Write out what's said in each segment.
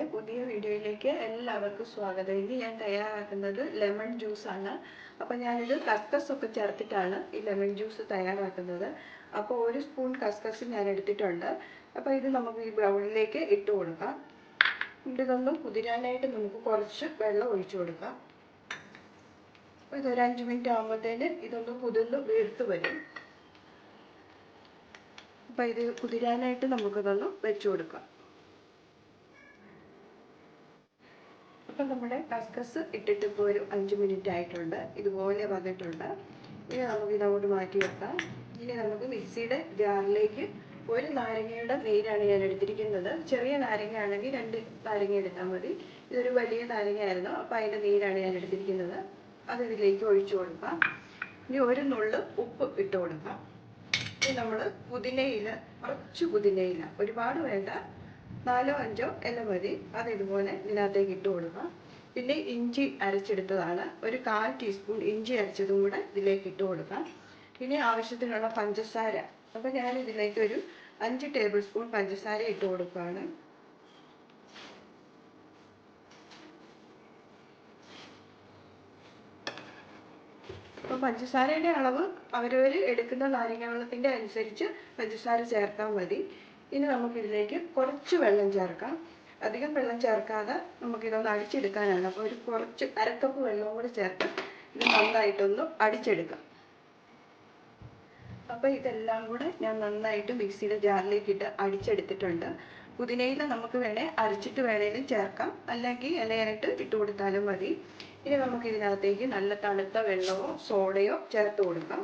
എന്റെ പുതിയ വീഡിയോയിലേക്ക് എല്ലാവർക്കും സ്വാഗതം. ഇനി ഞാൻ തയ്യാറാക്കുന്നത് ലെമൺ ജ്യൂസ് ആണ്. അപ്പോൾ ഞാനിത് കസ്കസ് ഒക്കെ ചേർത്തിട്ടാണ് ഈ ലെമൺ ജ്യൂസ് തയ്യാറാക്കുന്നത്. അപ്പോൾ ഒരു സ്പൂൺ കസ്കസ് ഞാൻ എടുത്തിട്ടുണ്ട്. അപ്പോൾ ഇത് നമുക്ക് ഈ ബ്രൗണിലേക്ക് ഇട്ട് കൊടുക്കാം. ഇതൊന്ന് കുതിരാനായിട്ട് നമുക്ക് കുറച്ച് വെള്ളം ഒഴിച്ചു കൊടുക്കാം. അപ്പോൾ ഇതൊരു അഞ്ച് മിനിറ്റ് ആകുമ്പോഴത്തേന് ഇതൊന്ന് കുതിർന്ന് വീർത്ത് വരും. അപ്പോൾ ഇത് കുതിരാനായിട്ട് നമുക്കിതൊന്ന് വെച്ചു കൊടുക്കാം. അപ്പം നമ്മുടെ കസ്കസ് ഇട്ടിട്ട് ഇപ്പോൾ ഒരു അഞ്ച് മിനിറ്റ് ആയിട്ടുണ്ട്. ഇതുപോലെ വന്നിട്ടുണ്ട്. ഇനി നമുക്ക് ഇതങ്ങോട്ട് മാറ്റി വെക്കാം. ഇനി നമുക്ക് മിക്സിയുടെ ജാറിലേക്ക് ഒരു നാരങ്ങയുടെ നീരാണ് ഞാൻ എടുത്തിരിക്കുന്നത്. ചെറിയ നാരങ്ങ ആണെങ്കിൽ രണ്ട് നാരങ്ങ എടുത്താൽ മതി. ഇതൊരു വലിയ നാരങ്ങയായിരുന്നു. അപ്പോൾ അതിന്റെ നീരാണ് ഞാൻ എടുത്തിരിക്കുന്നത്. അത് ഇതിലേക്ക് ഒഴിച്ചു കൊടുക്കാം. ഇനി ഒരു നുള്ള് ഉപ്പ് ഇട്ട് കൊടുക്കാം. ഇനി നമ്മൾ പുതിനയില കുറച്ച് പുതിനയില ഒരുപാട് വേണ്ട നാലോ അഞ്ചോ ഇല മതി അത് ഇതുപോലെ ഇതിനകത്തേക്ക് ഇട്ട് കൊടുക്കുക. പിന്നെ ഇഞ്ചി അരച്ചെടുത്തതാണ്. ഒരു കാൽ ടീസ്പൂൺ ഇഞ്ചി അരച്ചതും കൂടെ ഇതിലേക്ക് ഇട്ട് കൊടുക്കാം പിന്നെ ആവശ്യത്തിനുള്ള പഞ്ചസാര. അപ്പോൾ ഞാൻ ഇതിലേക്ക് ഒരു അഞ്ച് ടേബിൾ സ്പൂൺ പഞ്ചസാര ഇട്ട് കൊടുക്കുകയാണ്. അപ്പോൾ പഞ്ചസാരയുടെ അളവ് അവരവർ എടുക്കുന്ന നാരങ്ങ വെള്ളത്തിന്റെ അനുസരിച്ച് പഞ്ചസാര ചേർത്താൽ മതി. ഇനി നമുക്ക് ഇതിലേക്ക് കുറച്ച് വെള്ളം ചേർക്കാം. അധികം വെള്ളം ചേർക്കാതെ നമുക്കിതൊന്ന് അടിച്ചെടുക്കാനാണ്. അപ്പോൾ ഒരു കുറച്ച് അരക്കപ്പ് വെള്ളവും കൂടി ചേർത്ത് ഇത് നന്നായിട്ടൊന്ന് അടിച്ചെടുക്കാം. അപ്പോൾ ഇതെല്ലാം കൂടെ ഞാൻ നന്നായിട്ട് മിക്സിയുടെ ജാറിലേക്ക് ഇട്ട് അടിച്ചെടുത്തിട്ടുണ്ട്. പുതിനയില നമുക്ക് വേണേൽ അരച്ചിട്ട് വേണേലും ചേർക്കാം. അല്ലെങ്കിൽ ഇലയായിട്ട് ഇട്ട് കൊടുത്താലും മതി. ഇനി നമുക്ക് ഇതിനകത്തേക്ക് നല്ല തണുത്ത വെള്ളമോ സോഡയോ ചേർത്ത് കൊടുക്കാം.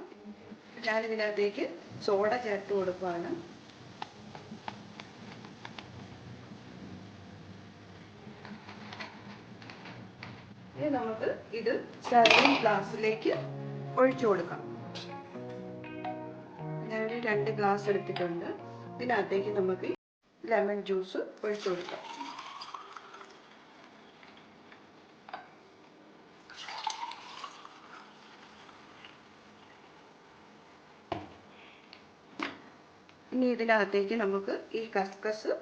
ഞാനിതിനകത്തേക്ക് സോഡ ചേർത്ത് കൊടുക്കുകയാണ്. ഇനി നമുക്ക് ഇത് സർവിങ് ഗ്ലാസ്സിലേക്ക് ഒഴിച്ചു കൊടുക്കാം. ഞാനൊരു രണ്ട് ഗ്ലാസ് എടുത്തിട്ടുണ്ട്. ഇതിനകത്തേക്ക് നമുക്ക് ലെമൺ ജ്യൂസ് ഒഴിച്ചു കൊടുക്കാം. ഇനി ഇതിനകത്തേക്ക് നമുക്ക് ഈ കസ്കസ്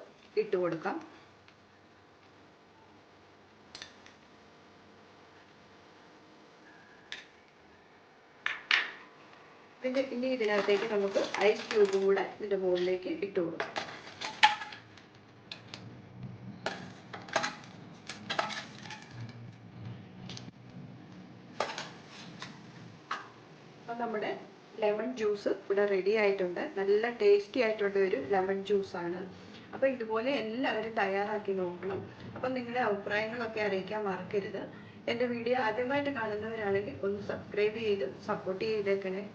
ഇട്ട് കൊടുക്കാം. പിന്നെ ഇനി ഇതിനകത്തേക്ക് നമുക്ക് ഐസ് ക്യൂബ് കൂടെ ഇതിന്റെ മുകളിലേക്ക് ഇട്ട് കൊടുക്കാം. നമ്മുടെ ലെമൺ ജ്യൂസ് ഇവിടെ റെഡി ആയിട്ടുണ്ട്. നല്ല ടേസ്റ്റി ആയിട്ടുള്ള ഒരു ലെമൺ ജ്യൂസാണ് അപ്പോൾ ഇതുപോലെ എല്ലാവരും തയ്യാറാക്കി നോക്കണം. അപ്പം നിങ്ങളുടെ അഭിപ്രായങ്ങളൊക്കെ അറിയിക്കാൻ മറക്കരുത്. എന്റെ വീഡിയോ ആദ്യമായിട്ട് കാണുന്നവരാണെങ്കിൽ ഒന്ന് സബ്സ്ക്രൈബ് ചെയ്ത് സപ്പോർട്ട് ചെയ്തേക്കണേ.